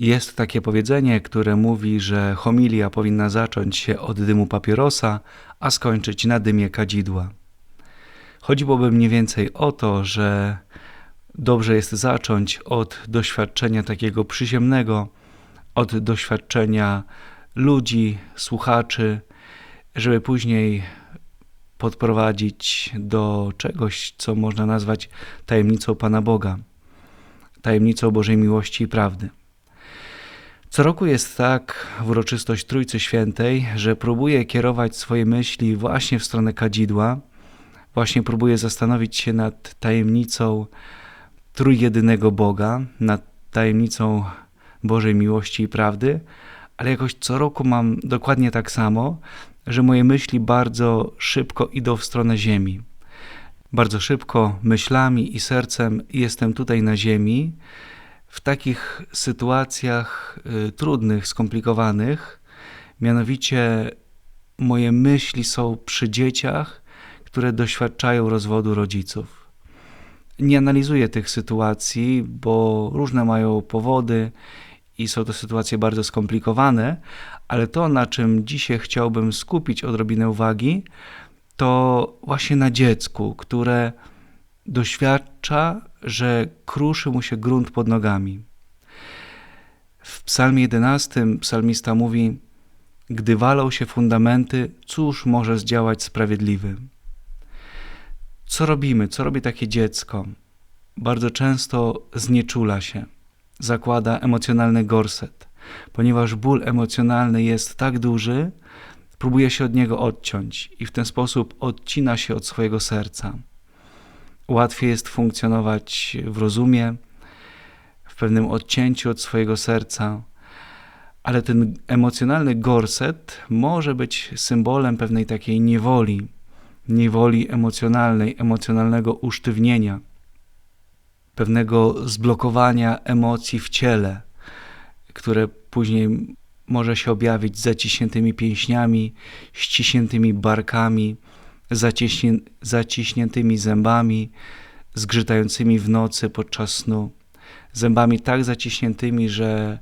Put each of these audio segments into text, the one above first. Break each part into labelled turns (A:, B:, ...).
A: Jest takie powiedzenie, które mówi, że homilia powinna zacząć się od dymu papierosa, a skończyć na dymie kadzidła. Chodziłoby mniej więcej o to, że dobrze jest zacząć od doświadczenia takiego przyziemnego, od doświadczenia ludzi, słuchaczy, żeby później podprowadzić do czegoś, co można nazwać tajemnicą Pana Boga, tajemnicą Bożej miłości i prawdy. Co roku jest tak w uroczystość Trójcy Świętej, że próbuję kierować swoje myśli właśnie w stronę kadzidła, właśnie próbuję zastanowić się nad tajemnicą trójjedynego Boga, nad tajemnicą Bożej miłości i prawdy, ale jakoś co roku mam dokładnie tak samo, że moje myśli bardzo szybko idą w stronę Ziemi. Bardzo szybko myślami i sercem jestem tutaj na Ziemi, w takich sytuacjach y, trudnych, skomplikowanych, mianowicie moje myśli są przy dzieciach, które doświadczają rozwodu rodziców. Nie analizuję tych sytuacji, bo różne mają powody i są to sytuacje bardzo skomplikowane, ale to, na czym dzisiaj chciałbym skupić odrobinę uwagi, to właśnie na dziecku, które doświadcza, że kruszy mu się grunt pod nogami. W psalmie 11 psalmista mówi, gdy walą się fundamenty, cóż może zdziałać sprawiedliwy? Co robimy? Co robi takie dziecko? Bardzo często znieczula się, zakłada emocjonalny gorset, ponieważ ból emocjonalny jest tak duży, próbuje się od niego odciąć i w ten sposób odcina się od swojego serca łatwiej jest funkcjonować w rozumie, w pewnym odcięciu od swojego serca, ale ten emocjonalny gorset może być symbolem pewnej takiej niewoli, niewoli emocjonalnej, emocjonalnego usztywnienia, pewnego zblokowania emocji w ciele, które później może się objawić zaciśniętymi pięśniami, ściśniętymi barkami, zaciśnie, zaciśniętymi zębami, zgrzytającymi w nocy podczas snu, zębami tak zaciśniętymi, że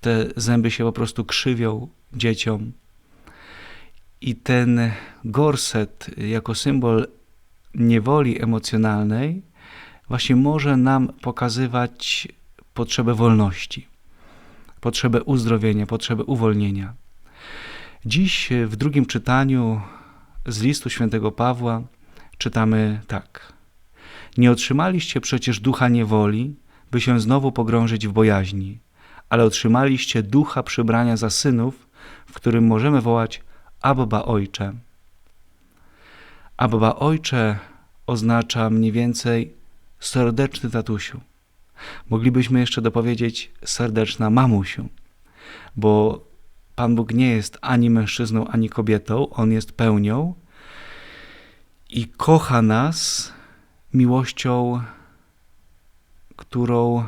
A: te zęby się po prostu krzywią dzieciom. I ten gorset jako symbol niewoli emocjonalnej właśnie może nam pokazywać potrzebę wolności, potrzebę uzdrowienia, potrzebę uwolnienia. Dziś w drugim czytaniu z listu świętego Pawła czytamy tak. Nie otrzymaliście przecież ducha niewoli, by się znowu pogrążyć w bojaźni, ale otrzymaliście ducha przybrania za synów, w którym możemy wołać Abba Ojcze. Abba Ojcze oznacza mniej więcej serdeczny tatusiu. Moglibyśmy jeszcze dopowiedzieć serdeczna mamusiu, bo Pan Bóg nie jest ani mężczyzną, ani kobietą, On jest pełnią i kocha nas miłością, którą,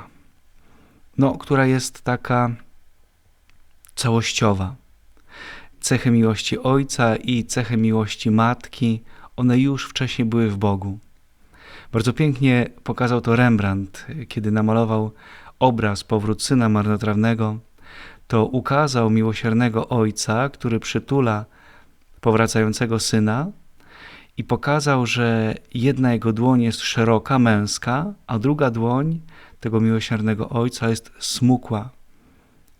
A: no, która jest taka całościowa. Cechy miłości Ojca i cechy miłości Matki, one już wcześniej były w Bogu. Bardzo pięknie pokazał to Rembrandt, kiedy namalował obraz Powrót Syna Marnotrawnego to ukazał miłosiernego Ojca, który przytula powracającego Syna i pokazał, że jedna jego dłoń jest szeroka, męska, a druga dłoń tego miłosiernego Ojca jest smukła,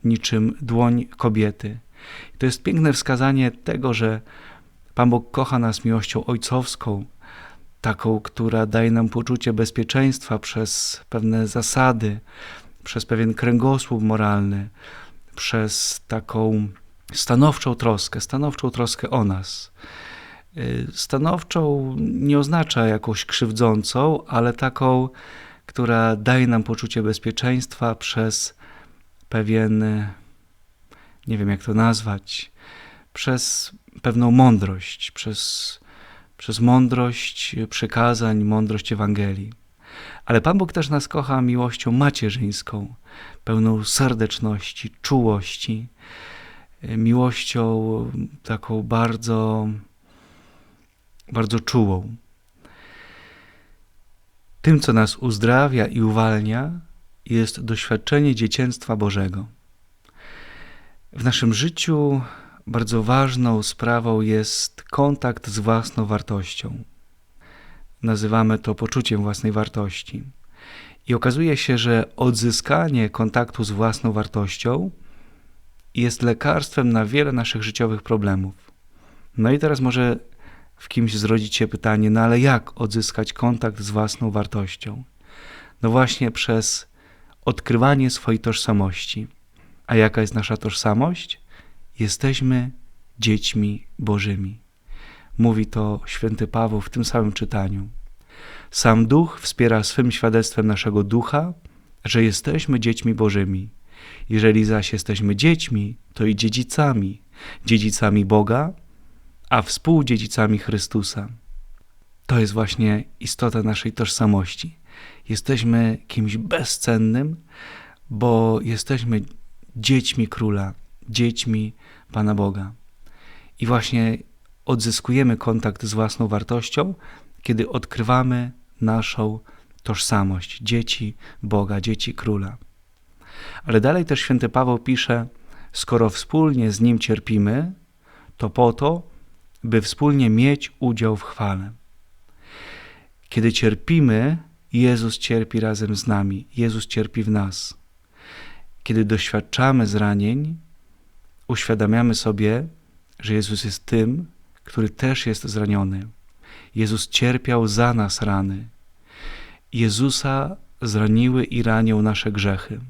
A: niczym dłoń kobiety. I to jest piękne wskazanie tego, że Pan Bóg kocha nas miłością ojcowską, taką, która daje nam poczucie bezpieczeństwa przez pewne zasady, przez pewien kręgosłup moralny, przez taką stanowczą troskę, stanowczą troskę o nas. Y, stanowczą nie oznacza jakąś krzywdzącą, ale taką, która daje nam poczucie bezpieczeństwa przez pewien, nie wiem jak to nazwać, przez pewną mądrość, przez, przez mądrość przykazań, mądrość Ewangelii. Ale Pan Bóg też nas kocha miłością macierzyńską, pełną serdeczności, czułości, e, miłością taką bardzo, bardzo czułą. Tym, co nas uzdrawia i uwalnia, jest doświadczenie dzieciństwa Bożego. W naszym życiu bardzo ważną sprawą jest kontakt z własną wartością. Nazywamy to poczuciem własnej wartości. I okazuje się, że odzyskanie kontaktu z własną wartością jest lekarstwem na wiele naszych życiowych problemów. No i teraz może w kimś zrodzić się pytanie, no ale jak odzyskać kontakt z własną wartością? No właśnie przez odkrywanie swojej tożsamości. A jaka jest nasza tożsamość? Jesteśmy dziećmi Bożymi. Mówi to święty Paweł w tym samym czytaniu. Sam Duch wspiera swym świadectwem naszego ducha, że jesteśmy dziećmi Bożymi. Jeżeli zaś jesteśmy dziećmi, to i dziedzicami, dziedzicami Boga, a współdziedzicami Chrystusa. To jest właśnie istota naszej tożsamości. Jesteśmy kimś bezcennym, bo jesteśmy dziećmi Króla, dziećmi Pana Boga. I właśnie odzyskujemy kontakt z własną wartością, kiedy odkrywamy naszą tożsamość dzieci Boga, dzieci Króla. Ale dalej też święty Paweł pisze: Skoro wspólnie z nim cierpimy, to po to, by wspólnie mieć udział w chwale. Kiedy cierpimy, Jezus cierpi razem z nami, Jezus cierpi w nas. Kiedy doświadczamy zranień, uświadamiamy sobie, że Jezus jest tym, który też jest zraniony. Jezus cierpiał za nas rany. Jezusa zraniły i ranią nasze grzechy.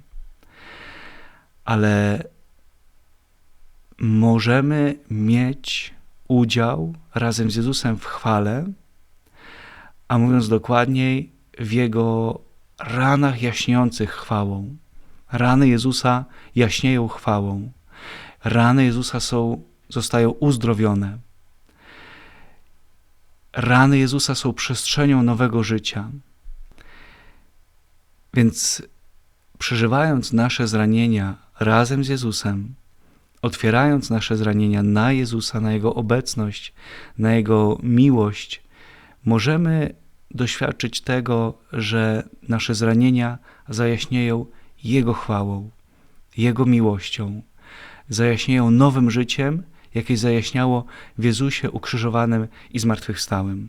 A: Ale możemy mieć udział razem z Jezusem w chwale, a mówiąc dokładniej, w Jego ranach jaśniejących chwałą. Rany Jezusa jaśnieją chwałą. Rany Jezusa są, zostają uzdrowione. Rany Jezusa są przestrzenią nowego życia. Więc przeżywając nasze zranienia razem z Jezusem, otwierając nasze zranienia na Jezusa, na Jego obecność, na Jego miłość, możemy doświadczyć tego, że nasze zranienia zajaśnieją Jego chwałą, Jego miłością, zajaśnieją nowym życiem, jakie zajaśniało w Jezusie ukrzyżowanym i zmartwychwstałym.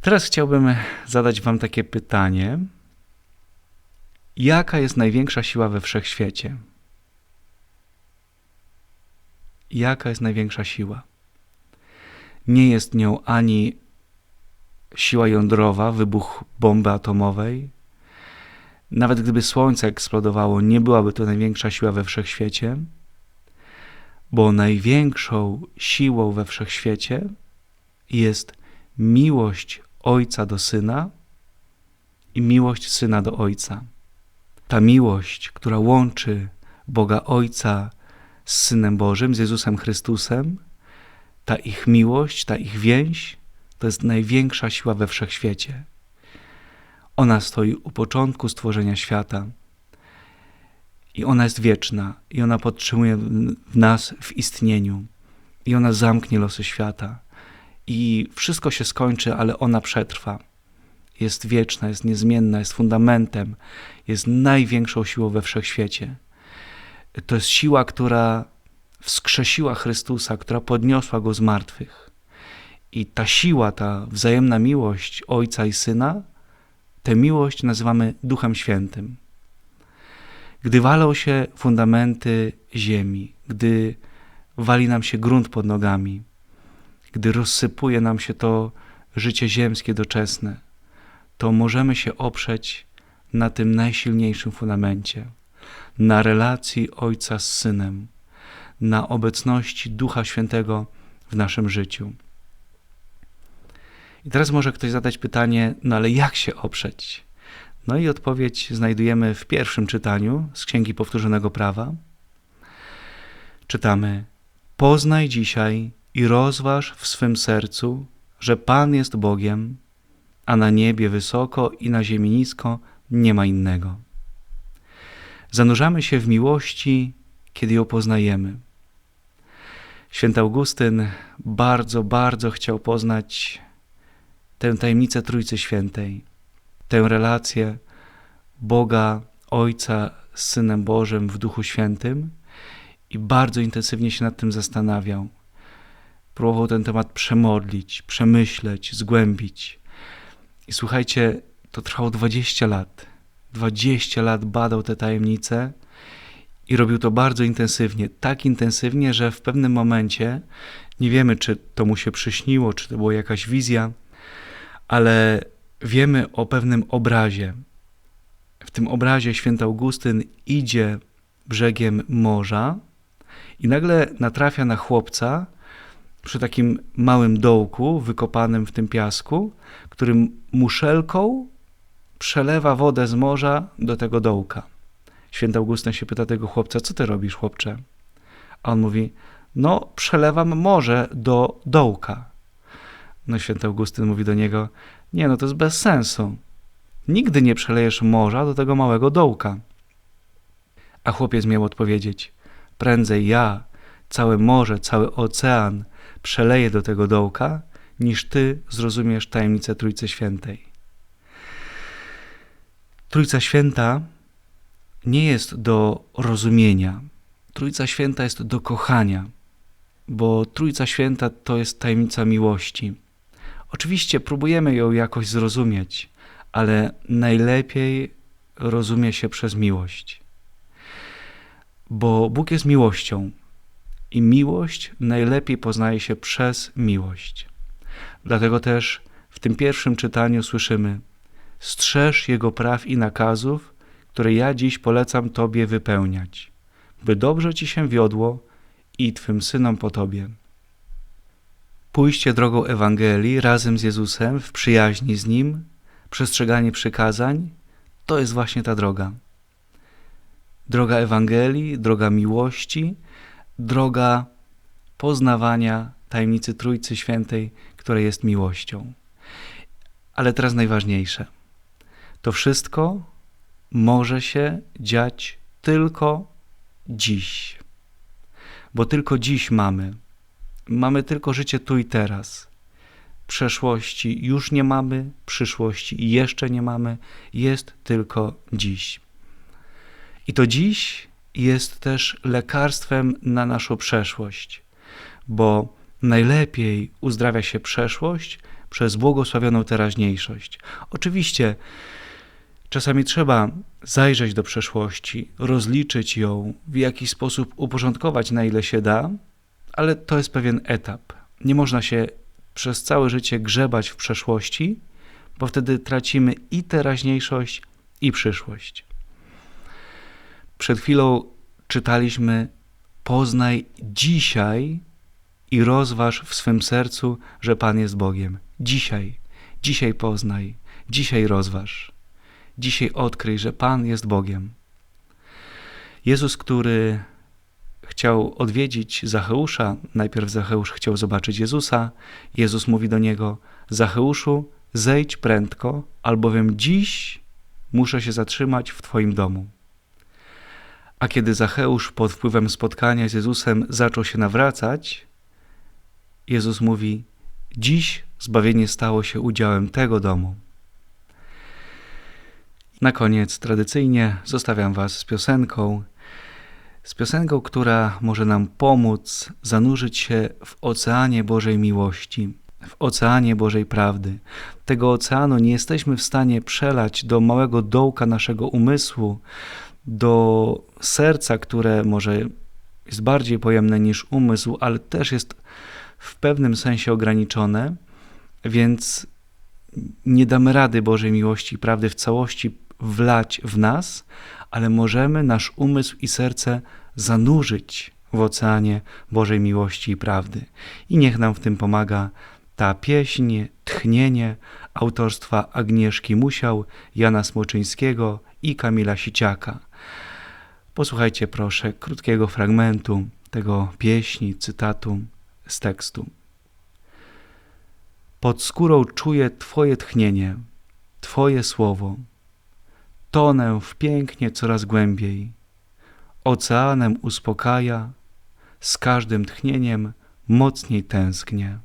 A: Teraz chciałbym zadać Wam takie pytanie. Jaka jest największa siła we wszechświecie? Jaka jest największa siła? Nie jest nią ani siła jądrowa, wybuch bomby atomowej. Nawet gdyby Słońce eksplodowało, nie byłaby to największa siła we wszechświecie, bo największą siłą we wszechświecie jest miłość Ojca do Syna i miłość Syna do Ojca. Ta miłość, która łączy Boga Ojca z Synem Bożym, z Jezusem Chrystusem, ta ich miłość, ta ich więź, to jest największa siła we wszechświecie. Ona stoi u początku stworzenia świata i ona jest wieczna i ona podtrzymuje w nas w istnieniu i ona zamknie losy świata i wszystko się skończy, ale ona przetrwa. Jest wieczna, jest niezmienna, jest fundamentem, jest największą siłą we wszechświecie. To jest siła, która wskrzesiła Chrystusa, która podniosła go z martwych. I ta siła, ta wzajemna miłość Ojca i Syna, tę miłość nazywamy Duchem Świętym. Gdy walą się fundamenty ziemi, gdy wali nam się grunt pod nogami, gdy rozsypuje nam się to życie ziemskie doczesne, to możemy się oprzeć na tym najsilniejszym fundamencie, na relacji Ojca z Synem, na obecności Ducha Świętego w naszym życiu. I teraz może ktoś zadać pytanie, no ale jak się oprzeć? No i odpowiedź znajdujemy w pierwszym czytaniu z Księgi Powtórzonego Prawa. Czytamy: Poznaj dzisiaj i rozważ w swym sercu, że Pan jest Bogiem, a na niebie wysoko i na ziemi nisko nie ma innego. Zanurzamy się w miłości, kiedy ją poznajemy. Święty Augustyn bardzo, bardzo chciał poznać tę tajemnicę Trójcy Świętej, tę relację Boga, Ojca z Synem Bożym w Duchu Świętym i bardzo intensywnie się nad tym zastanawiał. Próbował ten temat przemodlić, przemyśleć, zgłębić. I słuchajcie, to trwało 20 lat. 20 lat badał te tajemnice i robił to bardzo intensywnie. Tak intensywnie, że w pewnym momencie, nie wiemy czy to mu się przyśniło, czy to była jakaś wizja, ale wiemy o pewnym obrazie. W tym obrazie święty Augustyn idzie brzegiem morza i nagle natrafia na chłopca przy takim małym dołku wykopanym w tym piasku, którym muszelką przelewa wodę z morza do tego dołka. Święty Augustyn się pyta tego chłopca, co ty robisz, chłopcze? A on mówi, no przelewam morze do dołka. No święty Augustyn mówi do niego, nie no to jest bez sensu. Nigdy nie przelejesz morza do tego małego dołka. A chłopiec miał odpowiedzieć, prędzej ja całe morze, cały ocean przeleję do tego dołka, niż ty zrozumiesz tajemnicę Trójcy Świętej. Trójca Święta nie jest do rozumienia. Trójca Święta jest do kochania, bo Trójca Święta to jest tajemnica miłości. Oczywiście próbujemy ją jakoś zrozumieć, ale najlepiej rozumie się przez miłość. Bo Bóg jest miłością i miłość najlepiej poznaje się przez miłość. Dlatego też w tym pierwszym czytaniu słyszymy: Strzeż Jego praw i nakazów, które ja dziś polecam Tobie wypełniać, by dobrze Ci się wiodło i Twym synom po Tobie. Pójście drogą Ewangelii razem z Jezusem, w przyjaźni z Nim, przestrzeganie przykazań, to jest właśnie ta droga. Droga Ewangelii, droga miłości, droga poznawania tajemnicy Trójcy Świętej, która jest miłością. Ale teraz najważniejsze. To wszystko może się dziać tylko dziś. Bo tylko dziś mamy. Mamy tylko życie tu i teraz. Przeszłości już nie mamy, przyszłości jeszcze nie mamy, jest tylko dziś. I to dziś jest też lekarstwem na naszą przeszłość, bo najlepiej uzdrawia się przeszłość przez błogosławioną teraźniejszość. Oczywiście czasami trzeba zajrzeć do przeszłości, rozliczyć ją, w jakiś sposób uporządkować na ile się da, ale to jest pewien etap. Nie można się przez całe życie grzebać w przeszłości, bo wtedy tracimy i teraźniejszość, i przyszłość. Przed chwilą czytaliśmy: Poznaj dzisiaj i rozważ w swym sercu, że Pan jest Bogiem. Dzisiaj, dzisiaj poznaj, dzisiaj rozważ. Dzisiaj odkryj, że Pan jest Bogiem. Jezus, który chciał odwiedzić Zacheusza, najpierw Zacheusz chciał zobaczyć Jezusa. Jezus mówi do niego: Zacheuszu, zejdź prędko, albowiem dziś muszę się zatrzymać w Twoim domu. A kiedy Zacheusz pod wpływem spotkania z Jezusem zaczął się nawracać, Jezus mówi: Dziś zbawienie stało się udziałem tego domu. Na koniec tradycyjnie zostawiam Was z piosenką. Z piosenką, która może nam pomóc zanurzyć się w oceanie Bożej miłości, w oceanie Bożej prawdy. Tego oceanu nie jesteśmy w stanie przelać do małego dołka naszego umysłu, do serca, które może jest bardziej pojemne niż umysł, ale też jest w pewnym sensie ograniczone, więc nie damy rady Bożej miłości i prawdy w całości wlać w nas, ale możemy nasz umysł i serce zanurzyć w oceanie Bożej miłości i prawdy. I niech nam w tym pomaga ta pieśń, tchnienie autorstwa Agnieszki Musiał, Jana Smoczyńskiego i Kamila Siciaka. Posłuchajcie proszę krótkiego fragmentu tego pieśni, cytatu z tekstu. Pod skórą czuję Twoje tchnienie, Twoje słowo. Tonę w pięknie coraz głębiej. Oceanem uspokaja, z każdym tchnieniem mocniej tęsknię.